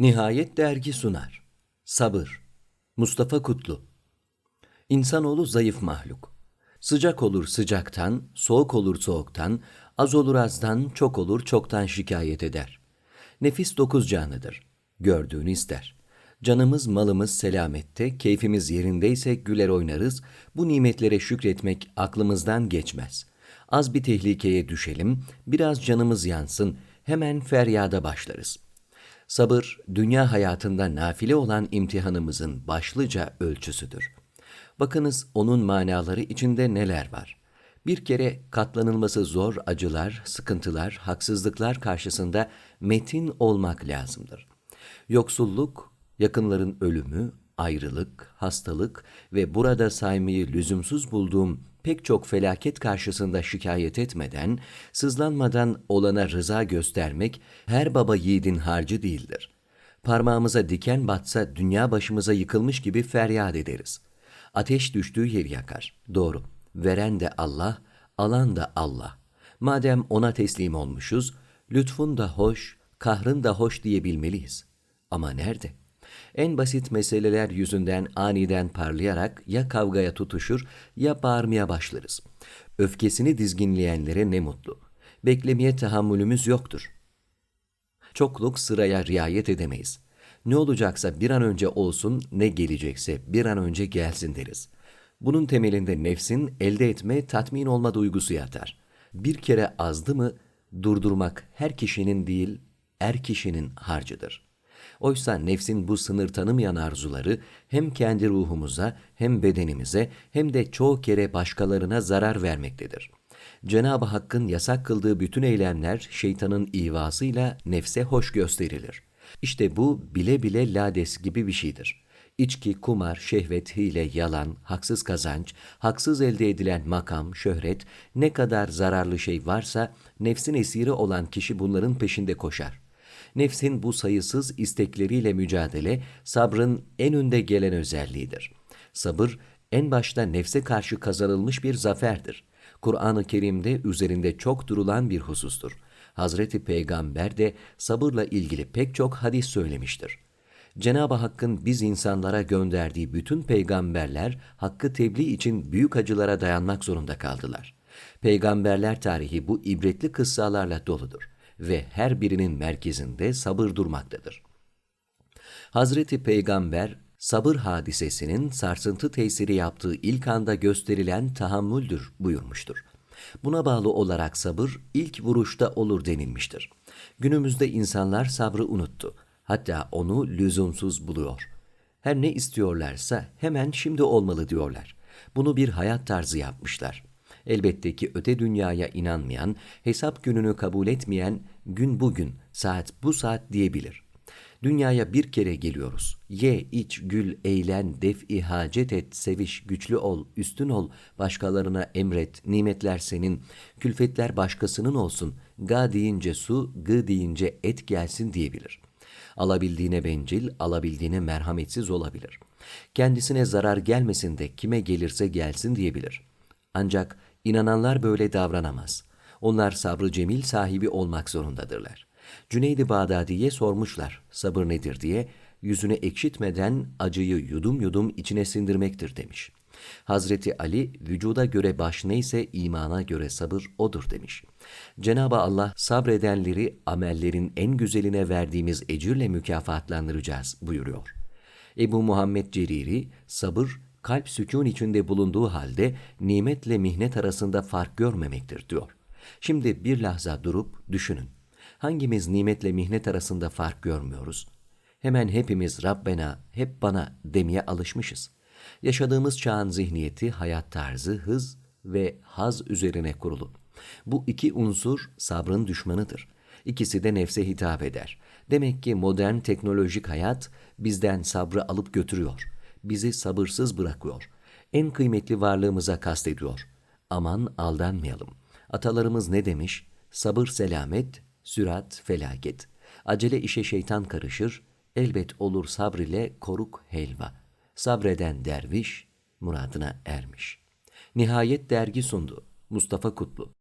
Nihayet dergi sunar. Sabır. Mustafa Kutlu. İnsanoğlu zayıf mahluk. Sıcak olur sıcaktan, soğuk olur soğuktan, az olur azdan, çok olur çoktan şikayet eder. Nefis dokuz canlıdır. Gördüğünü ister. Canımız, malımız selamette, keyfimiz yerindeyse güler oynarız, bu nimetlere şükretmek aklımızdan geçmez. Az bir tehlikeye düşelim, biraz canımız yansın, hemen feryada başlarız.'' Sabır, dünya hayatında nafile olan imtihanımızın başlıca ölçüsüdür. Bakınız onun manaları içinde neler var. Bir kere katlanılması zor acılar, sıkıntılar, haksızlıklar karşısında metin olmak lazımdır. Yoksulluk, yakınların ölümü, ayrılık, hastalık ve burada saymayı lüzumsuz bulduğum pek çok felaket karşısında şikayet etmeden, sızlanmadan olana rıza göstermek her baba yiğidin harcı değildir. Parmağımıza diken batsa dünya başımıza yıkılmış gibi feryat ederiz. Ateş düştüğü yeri yakar. Doğru. Veren de Allah, alan da Allah. Madem ona teslim olmuşuz, lütfun da hoş, kahrın da hoş diyebilmeliyiz. Ama nerede? En basit meseleler yüzünden aniden parlayarak ya kavgaya tutuşur ya bağırmaya başlarız. Öfkesini dizginleyenlere ne mutlu. Beklemeye tahammülümüz yoktur. Çokluk sıraya riayet edemeyiz. Ne olacaksa bir an önce olsun, ne gelecekse bir an önce gelsin deriz. Bunun temelinde nefsin elde etme, tatmin olma duygusu yatar. Bir kere azdı mı, durdurmak her kişinin değil, er kişinin harcıdır.'' Oysa nefsin bu sınır tanımayan arzuları hem kendi ruhumuza hem bedenimize hem de çoğu kere başkalarına zarar vermektedir. Cenab-ı Hakk'ın yasak kıldığı bütün eylemler şeytanın ivasıyla nefse hoş gösterilir. İşte bu bile bile lades gibi bir şeydir. İçki, kumar, şehvet, hile, yalan, haksız kazanç, haksız elde edilen makam, şöhret, ne kadar zararlı şey varsa nefsin esiri olan kişi bunların peşinde koşar. Nefsin bu sayısız istekleriyle mücadele sabrın en önde gelen özelliğidir. Sabır en başta nefse karşı kazanılmış bir zaferdir. Kur'an-ı Kerim'de üzerinde çok durulan bir husustur. Hazreti Peygamber de sabırla ilgili pek çok hadis söylemiştir. Cenab-ı Hakk'ın biz insanlara gönderdiği bütün peygamberler hakkı tebliğ için büyük acılara dayanmak zorunda kaldılar. Peygamberler tarihi bu ibretli kıssalarla doludur ve her birinin merkezinde sabır durmaktadır. Hazreti Peygamber sabır hadisesinin sarsıntı tesiri yaptığı ilk anda gösterilen tahammüldür buyurmuştur. Buna bağlı olarak sabır ilk vuruşta olur denilmiştir. Günümüzde insanlar sabrı unuttu. Hatta onu lüzumsuz buluyor. Her ne istiyorlarsa hemen şimdi olmalı diyorlar. Bunu bir hayat tarzı yapmışlar. Elbette ki öte dünyaya inanmayan, hesap gününü kabul etmeyen gün bugün, saat bu saat diyebilir. Dünyaya bir kere geliyoruz. Ye, iç, gül, eğlen, def-i hacet et, seviş, güçlü ol, üstün ol, başkalarına emret, nimetler senin, külfetler başkasının olsun, ga deyince su, gı deyince et gelsin diyebilir. Alabildiğine bencil, alabildiğine merhametsiz olabilir. Kendisine zarar gelmesin de kime gelirse gelsin diyebilir. Ancak İnananlar böyle davranamaz. Onlar sabrı cemil sahibi olmak zorundadırlar. Cüneydi Bağdadi'ye sormuşlar sabır nedir diye, yüzünü ekşitmeden acıyı yudum yudum içine sindirmektir demiş. Hazreti Ali vücuda göre baş neyse imana göre sabır odur demiş. Cenab-ı Allah sabredenleri amellerin en güzeline verdiğimiz ecirle mükafatlandıracağız buyuruyor. Ebu Muhammed Ceriri sabır kalp sükun içinde bulunduğu halde nimetle mihnet arasında fark görmemektir diyor. Şimdi bir lahza durup düşünün. Hangimiz nimetle mihnet arasında fark görmüyoruz? Hemen hepimiz Rabbena, hep bana demeye alışmışız. Yaşadığımız çağın zihniyeti, hayat tarzı, hız ve haz üzerine kurulu. Bu iki unsur sabrın düşmanıdır. İkisi de nefse hitap eder. Demek ki modern teknolojik hayat bizden sabrı alıp götürüyor bizi sabırsız bırakıyor. En kıymetli varlığımıza kastediyor. Aman aldanmayalım. Atalarımız ne demiş? Sabır selamet, sürat felaket. Acele işe şeytan karışır, elbet olur sabr ile koruk helva. Sabreden derviş, muradına ermiş. Nihayet dergi sundu. Mustafa Kutlu